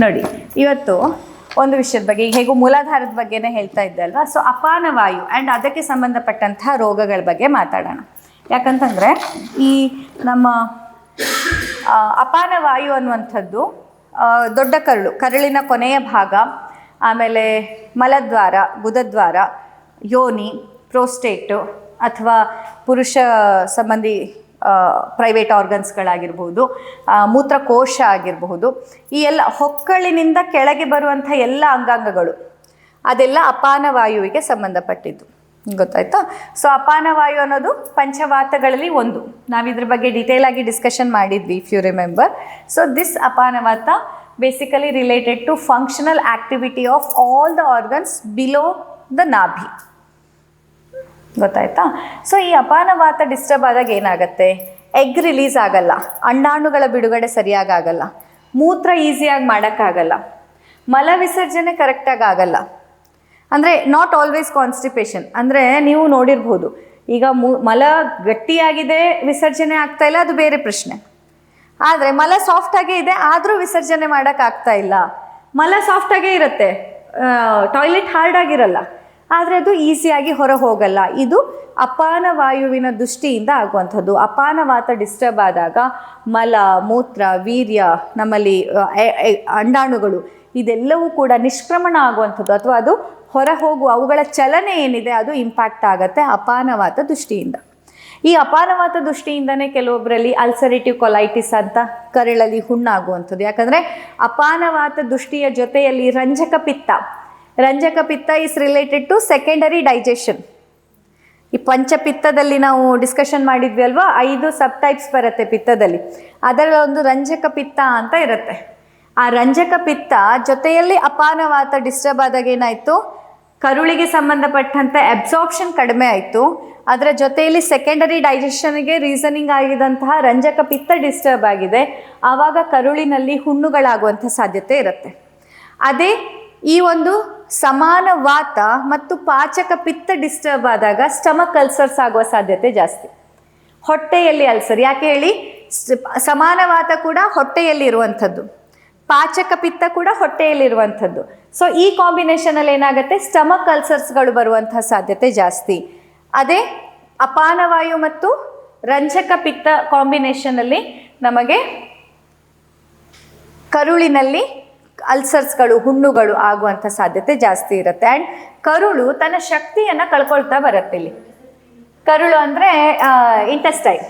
ನೋಡಿ, ಇವತ್ತು ಒಂದು ವಿಷಯದ ಬಗ್ಗೆ, ಹೇಗೂ ಮೂಲಾಧಾರದ ಬಗ್ಗೆನೇ ಹೇಳ್ತಾ ಇದ್ದೆ ಅಲ್ವಾ? ಸೊ ಅಪಾನ ವಾಯು ಆ್ಯಂಡ್ ಅದಕ್ಕೆ ಸಂಬಂಧಪಟ್ಟಂತಹ ರೋಗಗಳ ಬಗ್ಗೆ ಮಾತಾಡೋಣ. ಯಾಕಂತಂದರೆ, ಈ ನಮ್ಮ ಅಪಾನವಾಯು ಅಪಾನ ವಾಯು ಅನ್ನುವಂಥದ್ದು ದೊಡ್ಡ ಕರಳು, ಕರಳಿನ ಕೊನೆಯ ಭಾಗ, ಆಮೇಲೆ ಮಲದ್ವಾರ ಗುದದ್ವಾರ ಯೋನಿ, ಪ್ರೋಸ್ಟೇಟು, ಅಥವಾ ಪುರುಷ ಸಂಬಂಧಿ ಪ್ರೈವೇಟ್ ಆರ್ಗನ್ಸ್ಗಳಾಗಿರ್ಬೋದು ಆ, ಮೂತ್ರಕೋಶ ಆಗಿರಬಹುದು ಈ ಎಲ್ಲ ಹೊಕ್ಕಳಿನಿಂದ ಕೆಳಗೆ ಬರುವಂಥ ಎಲ್ಲ ಅಂಗಾಂಗಗಳು ಅದೆಲ್ಲ ಅಪಾನ ವಾಯುವಿಗೆ ಸಂಬಂಧಪಟ್ಟಿದ್ದು. ಗೊತ್ತಾಯ್ತಾ? ಸೊ ಅಪಾನ ವಾಯು ಅನ್ನೋದು ಪಂಚವಾತಗಳಲ್ಲಿ ಒಂದು. ನಾವು ಇದ್ರ ಬಗ್ಗೆ ಡೀಟೇಲ್ ಆಗಿ ಡಿಸ್ಕಷನ್ ಮಾಡಿದ್ವಿ if you remember so this ಅಪಾನವಾತ basically related to functional activity of all the organs below the ನಾಭಿ. ಗೊತ್ತಾಯ್ತಾ? ಸೊ ಈ ಅಪಾನವಾತ ಡಿಸ್ಟರ್ಬ್ ಆದಾಗ ಏನಾಗುತ್ತೆ? ಎಗ್ ರಿಲೀಸ್ ಆಗಲ್ಲ. ಅಂಡಾಣುಗಳ ಬಿಡುಗಡೆ ಸರಿಯಾಗಿ ಆಗಲ್ಲ. ಮೂತ್ರ ಈಸಿಯಾಗಿ ಮಾಡೋಕ್ಕಾಗಲ್ಲ ಮಲ ವಿಸರ್ಜನೆ ಕರೆಕ್ಟಾಗಿ ಆಗಲ್ಲ. ಅಂದರೆ ನಾಟ್ ಆಲ್ವೇಸ್ ಕಾನ್ಸ್ಟಿಪೇಷನ್ ಅಂದರೆ, ನೀವು ನೋಡಿರ್ಬೋದು. ಈಗ ಮು, ಮಲ ಗಟ್ಟಿಯಾಗಿದೆ, ವಿಸರ್ಜನೆ ಆಗ್ತಾ ಇಲ್ಲ, ಅದು ಬೇರೆ ಪ್ರಶ್ನೆ. ಆದರೆ, ಮಲ ಸಾಫ್ಟಾಗೇ ಇದೆ, ಆದರೂ ವಿಸರ್ಜನೆ ಮಾಡೋಕ್ಕಾಗ್ತಾ ಇಲ್ಲ. ಮಲ ಸಾಫ್ಟಾಗೇ ಇರುತ್ತೆ. ಟಾಯ್ಲೆಟ್ ಹಾರ್ಡ್ ಆಗಿರಲ್ಲ. ಆದರೆ ಅದು ಈಸಿಯಾಗಿ ಹೊರ ಹೋಗಲ್ಲ ಇದು ಅಪಾನ ವಾಯುವಿನ ದೃಷ್ಟಿಯಿಂದ ಆಗುವಂಥದ್ದು. ಅಪಾನವಾತ ಡಿಸ್ಟರ್ಬ್ ಆದಾಗ ಮಲ, ಮೂತ್ರ, ವೀರ್ಯ, ನಮ್ಮಲ್ಲಿ ಅಂಡಾಣುಗಳು ಇದೆಲ್ಲವೂ ಕೂಡ ನಿಷ್ಕ್ರಮಣ ಆಗುವಂಥದ್ದು. ಅಥವಾ ಅದು ಹೊರ ಹೋಗುವ ಅವುಗಳ ಚಲನೆ ಏನಿದೆ ಅದು ಇಂಪ್ಯಾಕ್ಟ್ ಆಗುತ್ತೆ ಅಪಾನವಾತ ದೃಷ್ಟಿಯಿಂದ. ಈ ಅಪಾನವಾತ ದೃಷ್ಟಿಯಿಂದನೇ ಕೆಲವೊಬ್ಬರಲ್ಲಿ ಅಲ್ಸರೇಟಿವ್ ಕೊಲೈಟಿಸ್ ಅಂತ ಕರಳಲ್ಲಿ ಹುಣ್ಣಾಗುವಂಥದ್ದು. ಯಾಕಂದರೆ ಅಪಾನವಾತ ದೃಷ್ಟಿಯ ಜೊತೆಯಲ್ಲಿ ರಂಜಕ ಪಿತ್ತ ರಂಜಕ ಪಿತ್ತ is related to secondary digestion ಈ ಪಂಚಪಿತ್ತದಲ್ಲಿ ನಾವು ಡಿಸ್ಕಷನ್ ಮಾಡಿದ್ವಿ ಅಲ್ವಾ? ಐದು ಸಬ್ ಟೈಪ್ಸ್ ಬರುತ್ತೆ ಪಿತ್ತದಲ್ಲಿ. ಅದರ ಒಂದು ರಂಜಕ ಪಿತ್ತ ಅಂತ ಇರುತ್ತೆ. ಆ ರಂಜಕ ಪಿತ್ತ ಜೊತೆಯಲ್ಲಿ ಅಪಾನವಾತ ಡಿಸ್ಟರ್ಬ್ ಆದಾಗ ಏನಾಯಿತು? ಕರುಳಿಗೆ ಸಂಬಂಧಪಟ್ಟಂತೆ ಅಬ್ಸಾರ್ಪ್ಷನ್ ಕಡಿಮೆ ಆಯಿತು. ಅದರ ಜೊತೆಯಲ್ಲಿ ಸೆಕೆಂಡರಿ ಡೈಜೆಷನ್ಗೆ ರೀಸನಿಂಗ್ ಆಗಿದಂತಹ ರಂಜಕ ಪಿತ್ತ ಡಿಸ್ಟರ್ಬ್ ಆಗಿದೆ. ಆವಾಗ ಕರುಳಿನಲ್ಲಿ ಹುಣ್ಣುಗಳಾಗುವಂಥ ಸಾಧ್ಯತೆ ಇರುತ್ತೆ. ಅದೇ ಈ ಒಂದು ಸಮಾನ ವಾತ ಮತ್ತು ಪಾಚಕ ಪಿತ್ತ ಡಿಸ್ಟರ್ಬ್ ಆದಾಗ ಸ್ಟಮಕ್ ಅಲ್ಸರ್ಸ್ ಆಗುವ ಸಾಧ್ಯತೆ ಜಾಸ್ತಿ. ಹೊಟ್ಟೆಯಲ್ಲಿ ಅಲ್ಸರ್ ಯಾಕೆ ಹೇಳಿ? ಸಮಾನ ವಾತ ಕೂಡ ಹೊಟ್ಟೆಯಲ್ಲಿ ಇರುವಂಥದ್ದು. ಪಾಚಕ ಪಿತ್ತ ಕೂಡ ಹೊಟ್ಟೆಯಲ್ಲಿರುವಂಥದ್ದು ಸೊ ಈ ಕಾಂಬಿನೇಷನಲ್ಲಿ ಏನಾಗುತ್ತೆ? ಸ್ಟಮಕ್ ಅಲ್ಸರ್ಸ್ಗಳು ಬರುವಂತಹ ಸಾಧ್ಯತೆ ಜಾಸ್ತಿ. ಅದೇ ಅಪಾನವಾಯು ಮತ್ತು ರಂಜಕ ಪಿತ್ತ ಕಾಂಬಿನೇಷನಲ್ಲಿ ನಮಗೆ ಕರುಳಿನಲ್ಲಿ ಅಲ್ಸರ್ಸ್ಗಳು ಹುಣ್ಣುಗಳು ಆಗುವಂಥ ಸಾಧ್ಯತೆ ಜಾಸ್ತಿ ಇರುತ್ತೆ. ಆ್ಯಂಡ್ ಕರುಳು ತನ್ನ ಶಕ್ತಿಯನ್ನು ಕಳ್ಕೊಳ್ತಾ ಬರುತ್ತೆ ಇಲ್ಲಿ. ಕರುಳು ಅಂದರೆ intestine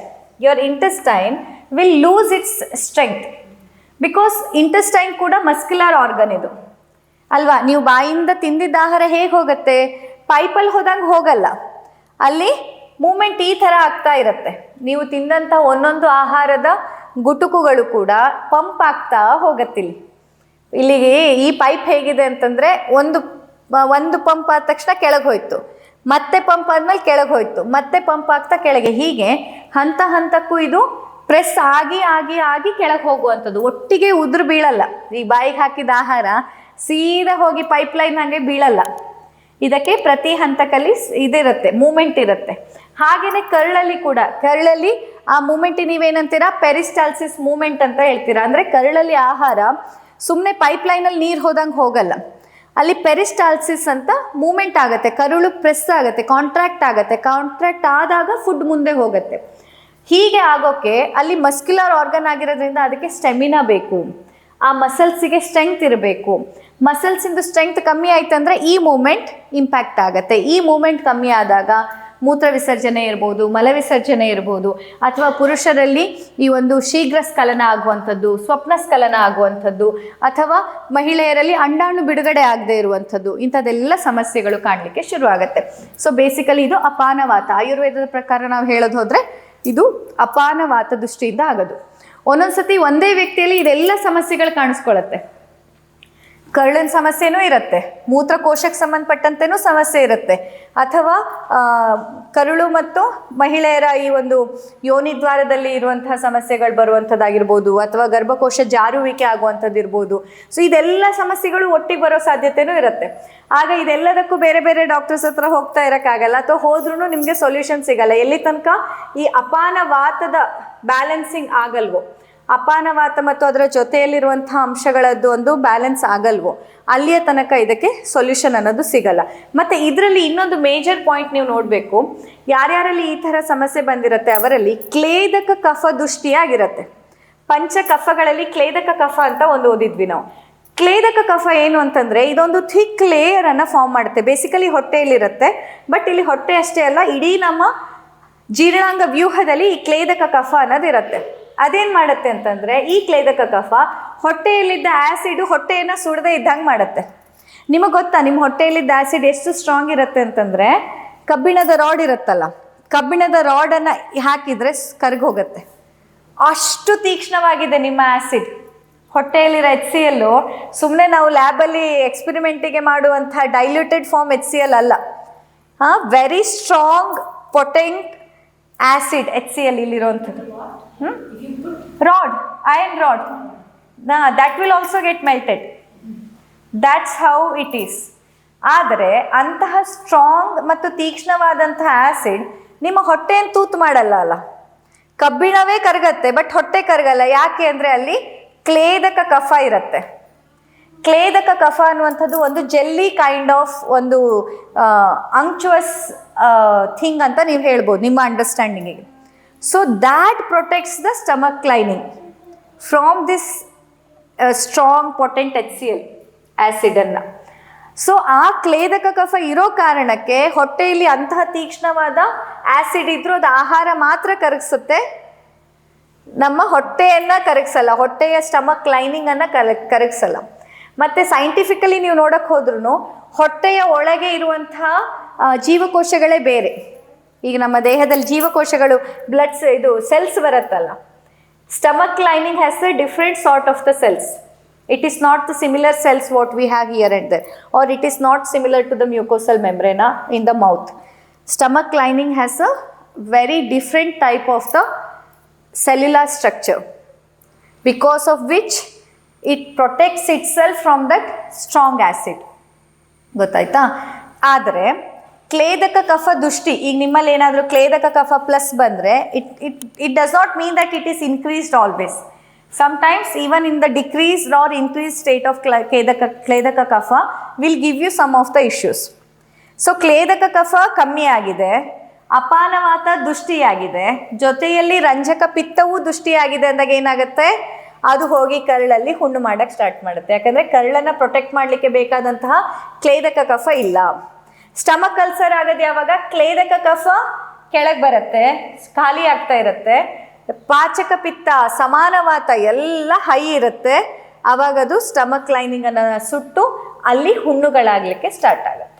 your intestine will lose its strength because intestine ಕೂಡ ಮಸ್ಕ್ಯುಲರ್ ಆರ್ಗನ್ ಇದು. ಅಲ್ವಾ? ನೀವು ಬಾಯಿಂದ ತಿಂದಿದ್ದ ಆಹಾರ ಹೇಗೆ ಹೋಗುತ್ತೆ? ಪೈಪಲ್ಲಿ ಹೋದಂಗೆ ಹೋಗಲ್ಲ. ಅಲ್ಲಿ ಮೂಮೆಂಟ್ ಈ ಥರ ಆಗ್ತಾ ಇರುತ್ತೆ. ನೀವು ತಿಂದಂಥ ಒಂದೊಂದು ಆಹಾರದ ಗುಟುಕುಗಳು ಕೂಡ ಪಂಪ್ ಆಗ್ತಾ ಹೋಗತ್ತಿಲ್ಲಿ ಇಲ್ಲಿಗೆ ಈ ಪೈಪ್ ಹೇಗಿದೆ ಅಂತಂದರೆ ಒಂದು ಒಂದು ಪಂಪ್ ಆದ ತಕ್ಷಣ ಕೆಳಗೆ ಹೋಯ್ತು. ಮತ್ತೆ ಪಂಪ್ ಆದ್ಮೇಲೆ ಕೆಳಗೆ ಹೋಯ್ತು. ಮತ್ತೆ ಪಂಪ್ ಆಗ್ತಾ ಕೆಳಗೆ. ಹೀಗೆ ಹಂತ ಹಂತಕ್ಕೂ ಇದು ಪ್ರೆಸ್ ಆಗಿ ಆಗಿ ಆಗಿ ಕೆಳಗೆ ಹೋಗುವಂಥದ್ದು. ಒಟ್ಟಿಗೆ ಉದುರು ಬೀಳಲ್ಲ. ಈ ಬಾಯಿಗೆ ಹಾಕಿದ ಆಹಾರ ಸೀದಾ ಹೋಗಿ ಪೈಪ್ ಲೈನ್ ಹಾಗೆ ಬೀಳಲ್ಲ. ಇದಕ್ಕೆ ಪ್ರತಿ ಹಂತಕ್ಕಲ್ಲಿ ಇದಿರುತ್ತೆ ಮೂಮೆಂಟ್ ಇರುತ್ತೆ. ಹಾಗೆಯೇ ಕರಳಲ್ಲಿ ಕೂಡ. ಕರಳಲ್ಲಿ ಆ ಮೂಮೆಂಟ್ ನೀವೇನಂತೀರಾ? ಪೆರಿಸ್ಟಾಲ್ಸಿಸ್ ಮೂಮೆಂಟ್ ಅಂತ ಹೇಳ್ತೀರಾ? ಅಂದರೆ ಕರಳಲ್ಲಿ ಆಹಾರ ಸುಮ್ಮನೆ ಪೈಪ್ ಲೈನಲ್ಲಿ ನೀರು ಹೋದಂಗೆ ಹೋಗಲ್ಲ. ಅಲ್ಲಿ ಪೆರಿಸ್ಟಾಲ್ಸಿಸ್ ಅಂತ ಮೂಮೆಂಟ್ ಆಗುತ್ತೆ, ಕರುಳು ಪ್ರೆಸ್ ಆಗುತ್ತೆ, ಕಾಂಟ್ರಾಕ್ಟ್ ಆಗುತ್ತೆ, ಕಾಂಟ್ರಾಕ್ಟ್ ಆದಾಗ ಫುಡ್ ಮುಂದೆ ಹೋಗುತ್ತೆ. ಹೀಗೆ ಆಗೋಕ್ಕೆ ಅಲ್ಲಿ ಮಸ್ಕ್ಯುಲರ್ ಆರ್ಗನ್ ಆಗಿರೋದ್ರಿಂದ ಅದಕ್ಕೆ ಸ್ಟೆಮಿನಾ ಬೇಕು. ಆ ಮಸಲ್ಸಿಗೆ ಸ್ಟ್ರೆಂತ್ ಇರಬೇಕು. ಮಸಲ್ಸಿಂದು ಸ್ಟ್ರೆಂತ್ ಕಮ್ಮಿ ಆಯ್ತಂದ್ರೆ ಈ ಮೂಮೆಂಟ್ ಇಂಪ್ಯಾಕ್ಟ್ ಆಗುತ್ತೆ. ಈ ಮೂಮೆಂಟ್ ಕಮ್ಮಿ ಆದಾಗ ಮೂತ್ರ ವಿಸರ್ಜನೆ ಇರ್ಬೋದು, ಮಲ ವಿಸರ್ಜನೆ ಇರ್ಬೋದು, ಅಥವಾ ಪುರುಷರಲ್ಲಿ ಈ ಒಂದು ಶೀಘ್ರ ಸ್ಖಲನ ಆಗುವಂಥದ್ದು, ಸ್ವಪ್ನ ಸ್ಖಲನ ಆಗುವಂಥದ್ದು, ಅಥವಾ ಮಹಿಳೆಯರಲ್ಲಿ ಅಂಡಾಣು ಬಿಡುಗಡೆ ಆಗದೆ ಇರುವಂಥದ್ದು, ಇಂಥದ್ದೆಲ್ಲ ಸಮಸ್ಯೆಗಳು ಕಾಣಲಿಕ್ಕೆ ಶುರುವಾಗುತ್ತೆ. ಸೊ ಬೇಸಿಕಲಿ ಇದು ಅಪಾನವಾತ. ಆಯುರ್ವೇದದ ಪ್ರಕಾರ ನಾವು ಹೇಳೋದು ಹೋದರೆ ಇದು ಅಪಾನವಾತ ದೃಷ್ಟಿಯಿಂದ ಆಗೋದು. ಒಂದೊಂದ್ಸತಿ ಒಂದೇ ವ್ಯಕ್ತಿಯಲ್ಲಿ ಇದೆಲ್ಲ ಸಮಸ್ಯೆಗಳು ಕಾಣಿಸ್ಕೊಳ್ಳುತ್ತೆ ಕರುಳಿನ ಸಮಸ್ಯೆನೂ ಇರುತ್ತೆ. ಮೂತ್ರಕೋಶಕ್ಕೆ ಸಂಬಂಧಪಟ್ಟಂತೆನೂ ಸಮಸ್ಯೆ ಇರುತ್ತೆ. ಅಥವಾ ಕರುಳು ಮತ್ತು ಮಹಿಳೆಯರ ಈ ಒಂದು ಯೋನಿದ್ವಾರದಲ್ಲಿ ಇರುವಂತಹ ಸಮಸ್ಯೆಗಳು ಬರುವಂಥದ್ದಾಗಿರ್ಬೋದು, ಅಥವಾ ಗರ್ಭಕೋಶ ಜಾರುವಿಕೆ ಆಗುವಂಥದ್ದು ಇರ್ಬೋದು. ಸೊ ಇದೆಲ್ಲ ಸಮಸ್ಯೆಗಳು ಒಟ್ಟಿಗೆ ಬರೋ ಸಾಧ್ಯತೆನೂ ಇರುತ್ತೆ. ಆಗ ಇದೆಲ್ಲದಕ್ಕೂ ಬೇರೆ ಬೇರೆ ಡಾಕ್ಟರ್ಸ್ ಹತ್ರ ಹೋಗ್ತಾ ಇರೋಕ್ಕಾಗಲ್ಲ, ಅಥವಾ ಹೋದ್ರೂ ನಿಮಗೆ ಸೊಲ್ಯೂಷನ್ ಸಿಗಲ್ಲ. ಎಲ್ಲಿ ತನಕ ಈ ಅಪಾನ ವಾತದ ಬ್ಯಾಲೆನ್ಸಿಂಗ್ ಆಗಲ್ವೋ. ಅಪಾನವಾತ ಮತ್ತು ಅದರ ಜೊತೆಯಲ್ಲಿರುವಂತಹ ಅಂಶಗಳದ್ದು ಒಂದು ಬ್ಯಾಲೆನ್ಸ್ ಆಗಲ್ವೋ? ಅಲ್ಲಿಯ ತನಕ ಇದಕ್ಕೆ ಸೊಲ್ಯೂಷನ್ ಅನ್ನೋದು ಸಿಗಲ್ಲ. ಮತ್ತೆ ಇದರಲ್ಲಿ ಇನ್ನೊಂದು ಮೇಜರ್ ಪಾಯಿಂಟ್ ನೀವು ನೋಡಬೇಕು. ಯಾರ್ಯಾರಲ್ಲಿ ಈ ಥರ ಸಮಸ್ಯೆ ಬಂದಿರುತ್ತೆ ಅವರಲ್ಲಿ ಕ್ಲೇದಕ ಕಫ ದುಷ್ಟಿಯಾಗಿರುತ್ತೆ. ಪಂಚ ಕಫಗಳಲ್ಲಿ ಕ್ಲೇದಕ ಕಫ ಅಂತ ಒಂದು ಓದಿದ್ವಿ ನಾವು. ಕ್ಲೇದಕ ಕಫ ಏನು ಅಂತಂದ್ರೆ ಇದೊಂದು ಥಿಕ್ ಲೇಯರ್ ಅನ್ನ ಫಾರ್ಮ್ ಮಾಡುತ್ತೆ. ಬೇಸಿಕಲಿ ಹೊಟ್ಟೆಯಲ್ಲಿರುತ್ತೆ. ಬಟ್ ಇಲ್ಲಿ ಹೊಟ್ಟೆ ಅಷ್ಟೇ ಅಲ್ಲ, ಇಡೀ ನಮ್ಮ ಜೀರ್ಣಾಂಗ ವ್ಯೂಹದಲ್ಲಿ ಈ ಕ್ಲೇದಕ ಕಫ ಅನ್ನೋದು ಇರುತ್ತೆ ಅದೇನ್ ಮಾಡುತ್ತೆ ಅಂತಂದ್ರೆ ಈ ಕ್ಲೇದಕ ಕಫ ಹೊಟ್ಟೆಯಲ್ಲಿದ್ದ ಆಸಿಡ್ ಹೊಟ್ಟೆಯನ್ನು ಸುಡದೆ ಇದ್ದಂಗೆ ಮಾಡುತ್ತೆ. ನಿಮಗೆ ಗೊತ್ತಾ ನಿಮ್ಮ ಹೊಟ್ಟೆಯಲ್ಲಿದ್ದ ಆಸಿಡ್ ಎಷ್ಟು ಸ್ಟ್ರಾಂಗ್ ಇರುತ್ತೆ ಅಂತಂದ್ರೆ ಕಬ್ಬಿಣದ ರಾಡ್ ಇರುತ್ತಲ್ಲ, ಕಬ್ಬಿಣದ ರಾಡನ್ನು ಹಾಕಿದ್ರೆ ಕರ್ಗ್ ಹೋಗುತ್ತೆ. ಅಷ್ಟು ತೀಕ್ಷ್ಣವಾಗಿದೆ ನಿಮ್ಮ ಆಸಿಡ್. ಹೊಟ್ಟೆಯಲ್ಲಿರೋ ಎಚ್ ಸಿ ಎಲ್ಲು ಸುಮ್ಮನೆ ನಾವು ಲ್ಯಾಬಲ್ಲಿ ಎಕ್ಸ್ಪೆರಿಮೆಂಟಿಗೆ ಮಾಡುವಂಥ diluted form H C L ಅಲ್ಲ. ಹಾಂ very strong potent acid H C L ಇಲ್ಲಿರುವಂಥದ್ದು rod iron rod that will also get melted that's how it is ಆದರೆ ಅಂತಹ ಸ್ಟ್ರಾಂಗ್ ಮತ್ತು ತೀಕ್ಷ್ಣವಾದಂತಹ ಆ್ಯಸಿಡ್ ನಿಮ್ಮ ಹೊಟ್ಟೆಯನ್ನು ತೂತು ಮಾಡಲ್ಲ ಅಲ್ಲ. ಕಬ್ಬಿಣವೇ ಕರಗತ್ತೆ ಬಟ್ ಹೊಟ್ಟೆ ಕರಗಲ್ಲ. ಯಾಕೆ ಅಂದರೆ ಅಲ್ಲಿ ಕ್ಲೇದಕ ಕಫ ಇರುತ್ತೆ. ಕ್ಲೇದಕ ಕಫ ಅನ್ನುವಂಥದ್ದು ಒಂದು ಜೆಲ್ಲಿ ಕೈಂಡ್ ಆಫ್ ಒಂದು ಅಂಕ್ಚುವಸ್ ಥಿಂಗ್ ಅಂತ ನೀವು ಹೇಳ್ಬೋದು ನಿಮ್ಮ ಅಂಡರ್ಸ್ಟ್ಯಾಂಡಿಂಗಿಗೆ so that protects the stomach lining from this strong potent H C L ಆ್ಯಸಿಡನ್ನು so ಆ ಕ್ಲೇದಕ ಕಫ ಇರೋ ಕಾರಣಕ್ಕೆ ಹೊಟ್ಟೆಯಲ್ಲಿ ಅಂತಹ ತೀಕ್ಷ್ಣವಾದ ಆ್ಯಸಿಡ್ ಇದ್ರೂ ಅದು ಆಹಾರ ಮಾತ್ರ ಕರಗಿಸುತ್ತೆ. ನಮ್ಮ ಹೊಟ್ಟೆಯನ್ನ ಕರಗಿಸಲ್ಲ, ಹೊಟ್ಟೆಯ ಸ್ಟಮಕ್ ಲೈನಿಂಗ್ ಅನ್ನ ಕರ, ಕರಗಿಸಲ್ಲ. ಮತ್ತೆ ಸೈಂಟಿಫಿಕಲಿ ನೀವು ನೋಡಕ್ ಹೋದ್ರೂ ಹೊಟ್ಟೆಯ ಒಳಗೆ ಇರುವಂತಹ ಜೀವಕೋಶಗಳೇ ಬೇರೆ. ಈಗ ನಮ್ಮ ದೇಹದಲ್ಲಿ ಜೀವಕೋಶಗಳು ಬ್ಲಡ್ಸ್ ಇದು ಸೆಲ್ಸ್ ಬರುತ್ತಲ್ಲ. Stomach lining has a different sort of the cells it is not the similar cells what we have here and there are it is not similar to the mucosal membrane in the mouth stomach lining has a very different type of the cellular structure because of which it protects itself from that strong acid ಗೊತ್ತಾಯ್ತಾ? ಆದರೆ ಕ್ಲೇದಕ ಕಫ ದುಷ್ಟಿ, ಈಗ ನಿಮ್ಮಲ್ಲಿ ಏನಾದರೂ ಕ್ಲೇದಕ ಕಫ plus ಬಂದರೆ it it it does not mean that it is increased always sometimes even in the decreased or increase state of ಕ್ಲೇದಕ ಕ್ಲೇದಕ ಕಫ will give you some of the issues so ಕ್ಲೇದಕ ಕಫ ಕಮ್ಮಿ ಆಗಿದೆ, ಅಪಾನವಾತ ದುಷ್ಟಿಯಾಗಿದೆ ಜೊತೆಯಲ್ಲಿ ರಂಜಕ ಪಿತ್ತವೂ ದುಷ್ಟಿಯಾಗಿದೆ ಅಂದಾಗ ಏನಾಗುತ್ತೆ? ಅದು ಹೋಗಿ ಕರಳಲ್ಲಿ ಹುಣ್ಣು ಮಾಡಕ್ಕೆ ಸ್ಟಾರ್ಟ್ ಮಾಡುತ್ತೆ. ಯಾಕಂದರೆ ಕರಳನ್ನು ಪ್ರೊಟೆಕ್ಟ್ ಮಾಡಲಿಕ್ಕೆ ಬೇಕಾದಂತಹ ಕ್ಲೇದಕ ಕಫ ಇಲ್ಲ. ಸ್ಟಮಕ್ ಅಲ್ಸರ್ ಆಗೋದು ಯಾವಾಗ? ಕ್ಲೇದಕ ಕಫ ಕೆಳಗೆ ಬರುತ್ತೆ, ಖಾಲಿ ಆಗ್ತಾ ಇರುತ್ತೆ. ಪಾಚಕ ಪಿತ್ತ ಸಮಾನವಾತ ಎಲ್ಲ ಹೈ ಇರುತ್ತೆ. ಅವಾಗ ಅದು ಸ್ಟಮಕ್ ಲೈನಿಂಗ್ ಅನ್ನ ಸುಟ್ಟು ಅಲ್ಲಿ ಹುಣ್ಣುಗಳಾಗ್ಲಿಕ್ಕೆ ಸ್ಟಾರ್ಟ್ ಆಗುತ್ತೆ.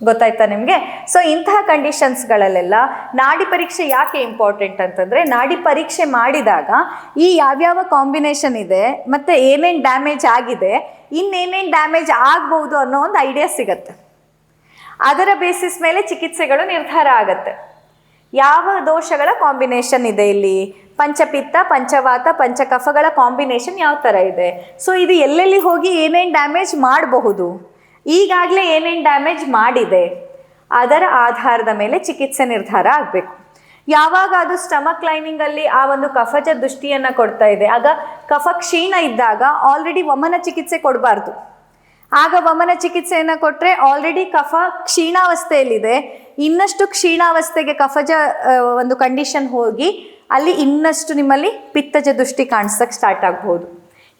ಗೊತ್ತಾಯ್ತಾ ನಿಮಗೆ? ಸೊ ಇಂತಹ ಕಂಡೀಷನ್ಸ್ಗಳಲ್ಲೆಲ್ಲ ನಾಡಿ ಪರೀಕ್ಷೆ ಯಾಕೆ ಇಂಪಾರ್ಟೆಂಟ್ ಅಂತಂದರೆ, ನಾಡಿ ಪರೀಕ್ಷೆ ಮಾಡಿದಾಗ ಈ ಯಾವ್ಯಾವ ಕಾಂಬಿನೇಷನ್ ಇದೆ, ಮತ್ತು ಏನೇನು ಡ್ಯಾಮೇಜ್ ಆಗಿದೆ, ಇನ್ನೇನೇನು ಡ್ಯಾಮೇಜ್ ಆಗ್ಬೋದು ಅನ್ನೋ ಒಂದು ಐಡಿಯಾ ಸಿಗತ್ತೆ. ಅದರ ಬೇಸಿಸ್ ಮೇಲೆ ಚಿಕಿತ್ಸೆಗಳು ನಿರ್ಧಾರ ಆಗುತ್ತೆ. ಯಾವ ದೋಷಗಳ ಕಾಂಬಿನೇಷನ್ ಇದೆ ಇಲ್ಲಿ? ಪಂಚಪಿತ್ತ, ಪಂಚವಾತ, ಪಂಚಕಫಗಳ ಕಾಂಬಿನೇಷನ್ ಯಾವ ಥರ ಇದೆ? ಸೊ ಇದು ಎಲ್ಲೆಲ್ಲಿ ಹೋಗಿ ಏನೇನು ಡ್ಯಾಮೇಜ್ ಮಾಡಬಹುದು? ಈಗಾಗಲೇ ಏನೇನು ಡ್ಯಾಮೇಜ್ ಮಾಡಿದೆ? ಅದರ ಆಧಾರದ ಮೇಲೆ ಚಿಕಿತ್ಸೆ ನಿರ್ಧಾರ ಆಗಬೇಕು. ಯಾವಾಗ ಅದು ಸ್ಟಮಕ್ ಲೈನಿಂಗಲ್ಲಿ ಆ ಒಂದು ಕಫಜ ದೃಷ್ಟಿಯನ್ನು ಕೊಡ್ತಾ ಇದೆ? ಆಗ ಕಫ ಕ್ಷೀಣ ಇದ್ದಾಗ ಆಲ್ರೆಡಿ ವಮನ ಚಿಕಿತ್ಸೆ ಕೊಡಬಾರ್ದು. ಆಗ ವಮನ ಚಿಕಿತ್ಸೆಯನ್ನು ಕೊಟ್ಟರೆ ಆಲ್ರೆಡಿ ಕಫ ಕ್ಷೀಣಾವಸ್ಥೆಯಲ್ಲಿದೆ. ಇನ್ನಷ್ಟು ಕ್ಷೀಣಾವಸ್ಥೆಗೆ ಕಫಜ ಒಂದು ಕಂಡೀಷನ್ ಹೋಗಿ ಅಲ್ಲಿ ಇನ್ನಷ್ಟು ನಿಮ್ಮಲ್ಲಿ ಪಿತ್ತಜ ದೃಷ್ಟಿ ಕಾಣಿಸಕ್ಕೆ ಸ್ಟಾರ್ಟ್ ಆಗ್ಬೋದು.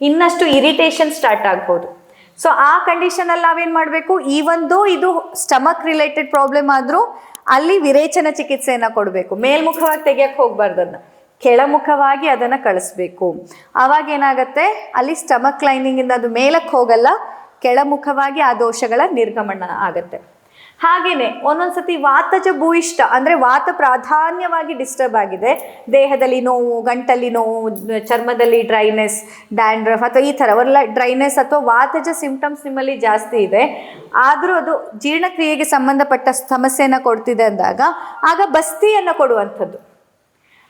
ಇನ್ನಷ್ಟು ಇರಿಟೇಷನ್ ಸ್ಟಾರ್ಟ್ ಆಗ್ಬೋದು. ಸೊ ಆ ಕಂಡೀಷನಲ್ಲಿ ನಾವೇನು ಮಾಡಬೇಕು? ಈ ಒಂದು ಇದು ಸ್ಟಮಕ್ ರಿಲೇಟೆಡ್ ಪ್ರಾಬ್ಲಮ್ ಆದರೂ ಅಲ್ಲಿ ವಿರೇಚನ ಚಿಕಿತ್ಸೆಯನ್ನು ಕೊಡಬೇಕು. ಮೇಲ್ಮುಖವಾಗಿ ತೆಗಿಯಕ್ಕೆ ಹೋಗ್ಬಾರ್ದು ಅದನ್ನ ಕೆಳಮುಖವಾಗಿ ಅದನ್ನು ಕಳಿಸ್ಬೇಕು. ಆವಾಗ ಏನಾಗುತ್ತೆ? ಅಲ್ಲಿ ಸ್ಟಮಕ್ ಲೈನಿಂಗಿಂದ ಅದು ಮೇಲಕ್ಕೆ ಹೋಗಲ್ಲ. ಕೆಳಮುಖವಾಗಿ ಆ ದೋಷಗಳ ನಿರ್ಗಮನ ಆಗತ್ತೆ. ಹಾಗೇನೆ ಒಂದೊಂದ್ಸತಿ ವಾತಜ ಭೂಯಿಷ್ಠ ಅಂದ್ರೆ ವಾತ ಪ್ರಾಧಾನ್ಯವಾಗಿ ಡಿಸ್ಟರ್ಬ್ ಆಗಿದೆ. ದೇಹದಲ್ಲಿ ನೋವು, ಗಂಟಲ್ಲಿ ನೋವು, ಚರ್ಮದಲ್ಲಿ ಡ್ರೈನೆಸ್ ಡ್ಯಾಂಡ್ರಫ್ ಅಥವಾ ಈ ಥರ ಅವರೆಲ್ಲ ಡ್ರೈನೆಸ್ ಅಥವಾ ವಾತಜ ಸಿಂಪ್ಟಮ್ಸ್ ನಿಮ್ಮಲ್ಲಿ ಜಾಸ್ತಿ ಇದೆ. ಆದರೂ ಅದು ಜೀರ್ಣಕ್ರಿಯೆಗೆ ಸಂಬಂಧಪಟ್ಟ ಸಮಸ್ಯೆಯನ್ನು ಕೊಡ್ತಿದೆ ಅಂದಾಗ ಆಗ ಬಸ್ತಿಯನ್ನು ಕೊಡುವಂಥದ್ದು.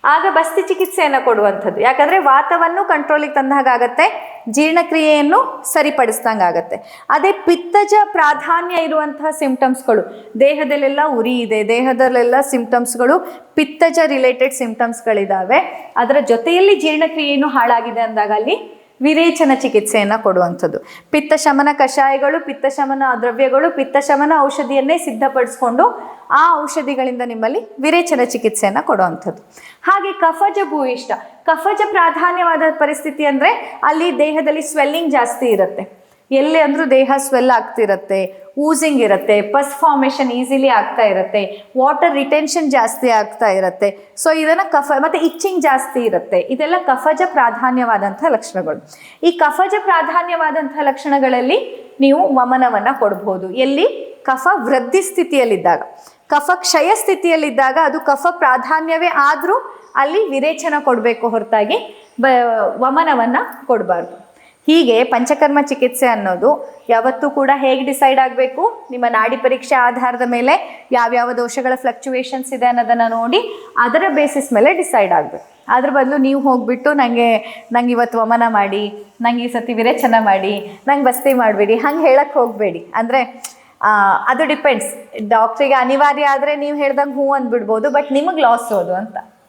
ಆಗ ಬಸ್ತಿ ಚಿಕಿತ್ಸೆಯನ್ನು ಕೊಡುವಂಥದ್ದು. ಯಾಕಂದರೆ ವಾತವನ್ನು ಕಂಟ್ರೋಲಿಗೆ ತಂದಾಗತ್ತೆ ಜೀರ್ಣಕ್ರಿಯೆಯನ್ನು ಸರಿಪಡಿಸ್ದಂಗೆ ಆಗತ್ತೆ. ಅದೇ ಪಿತ್ತಜ ಪ್ರಾಧಾನ್ಯ ಇರುವಂತಹ ಸಿಂಪ್ಟಮ್ಸ್ಗಳು ದೇಹದಲ್ಲೆಲ್ಲ ಉರಿ ಇದೆ, ದೇಹದಲ್ಲೆಲ್ಲ ಸಿಂಪ್ಟಮ್ಸ್ಗಳು ಪಿತ್ತಜ ರಿಲೇಟೆಡ್ ಸಿಂಪ್ಟಮ್ಸ್ಗಳಿದ್ದಾವೆ ಅದರ ಜೊತೆಯಲ್ಲಿ ಜೀರ್ಣಕ್ರಿಯೆಯನ್ನು ಹಾಳಾಗಿದೆ ಅಂದಾಗ ಅಲ್ಲಿ ವಿರೇಚನ ಚಿಕಿತ್ಸೆಯನ್ನು ಕೊಡುವಂಥದ್ದು. ಪಿತ್ತಶಮನ ಕಷಾಯಗಳು, ಪಿತ್ತಶಮನ ದ್ರವ್ಯಗಳು, ಪಿತ್ತಶಮನ ಔಷಧಿಯನ್ನೇ ಸಿದ್ಧಪಡಿಸ್ಕೊಂಡು ಆ ಔಷಧಿಗಳಿಂದ ನಿಮ್ಮಲ್ಲಿ ವಿರೇಚನ ಚಿಕಿತ್ಸೆಯನ್ನು ಕೊಡುವಂಥದ್ದು. ಹಾಗೆ ಕಫಜ ಭೂಯಿಷ್ಠ. ಕಫಜ ಪ್ರಾಧಾನ್ಯವಾದ ಪರಿಸ್ಥಿತಿ ಅಂದರೆ ಅಲ್ಲಿ ದೇಹದಲ್ಲಿ ಸ್ವೆಲ್ಲಿಂಗ್ ಜಾಸ್ತಿ ಇರುತ್ತೆ. ಎಲ್ಲಿ ಅಂದರೂ ದೇಹ ಸ್ವೆಲ್ ಆಗ್ತಿರತ್ತೆ ಊಸಿಂಗ್ ಇರುತ್ತೆ ಪಸ್ ಫಾರ್ಮೇಷನ್ ಈಸಿಲಿ ಆಗ್ತಾ ಇರುತ್ತೆ ವಾಟರ್ ರಿಟೆನ್ಷನ್ ಜಾಸ್ತಿ ಆಗ್ತಾ ಇರುತ್ತೆ. ಸೊ ಇದನ್ನು ಕಫ, ಮತ್ತು ಇಚ್ಚಿಂಗ್ ಜಾಸ್ತಿ ಇರುತ್ತೆ. ಇದೆಲ್ಲ ಕಫಜ ಪ್ರಾಧಾನ್ಯವಾದಂಥ ಲಕ್ಷಣಗಳು. ಈ ಕಫಜ ಪ್ರಾಧಾನ್ಯವಾದಂಥ ಲಕ್ಷಣಗಳಲ್ಲಿ ನೀವು ವಮನವನ್ನು ಕೊಡ್ಬೋದು. ಎಲ್ಲಿ? ಕಫ ವೃದ್ಧಿ ಸ್ಥಿತಿಯಲ್ಲಿದ್ದಾಗ. ಕಫ ಕ್ಷಯ ಸ್ಥಿತಿಯಲ್ಲಿದ್ದಾಗ ಅದು ಕಫ ಪ್ರಾಧಾನ್ಯವೇ ಆದರೂ ಅಲ್ಲಿ ವಿರೇಚನ ಕೊಡಬೇಕು ಹೊರತಾಗಿ, ಬ, ವಮನವನ್ನು ಕೊಡಬಾರ್ದು. ಹೀಗೆ ಪಂಚಕರ್ಮ ಚಿಕಿತ್ಸೆ ಅನ್ನೋದು ಯಾವತ್ತೂ ಕೂಡ ಹೇಗೆ ಡಿಸೈಡ್ ಆಗಬೇಕು? ನಿಮ್ಮ ನಾಡಿ ಪರೀಕ್ಷೆ ಆಧಾರದ ಮೇಲೆ ಯಾವ್ಯಾವ ದೋಷಗಳ ಫ್ಲಕ್ಚುವೇಷನ್ಸ್ ಇದೆ ಅನ್ನೋದನ್ನು ನೋಡಿ ಅದರ ಬೇಸಿಸ್ ಮೇಲೆ ಡಿಸೈಡ್ ಆಗಬೇಕು. ಅದ್ರ ಬದಲು ನೀವು ಹೋಗ್ಬಿಟ್ಟು ನನಗೆ ನಂಗೆ ಇವತ್ತು ವಮನ ಮಾಡಿ, ನಂಗೆ ಈ ಸತಿ ವಿರೇಚನ ಮಾಡಿ, ನಂಗೆ ಬಸ್ತಿ ಮಾಡಬೇಡಿ, ಹಂಗೆ ಹೇಳಕ್ಕೆ ಹೋಗಬೇಡಿ. ಅಂದರೆ ಅದು ಡಿಪೆಂಡ್ಸ್ ಡಾಕ್ಟ್ರಿಗೆ ಅನಿವಾರ್ಯ ಆದರೆ ನೀವು ಹೇಳ್ದಂಗೆ ಹ್ಞೂ ಅಂದ್ಬಿಡ್ಬೋದು ಬಟ್ ನಿಮಗೆ ಲಾಸ್ ಅದು ಅಂತ.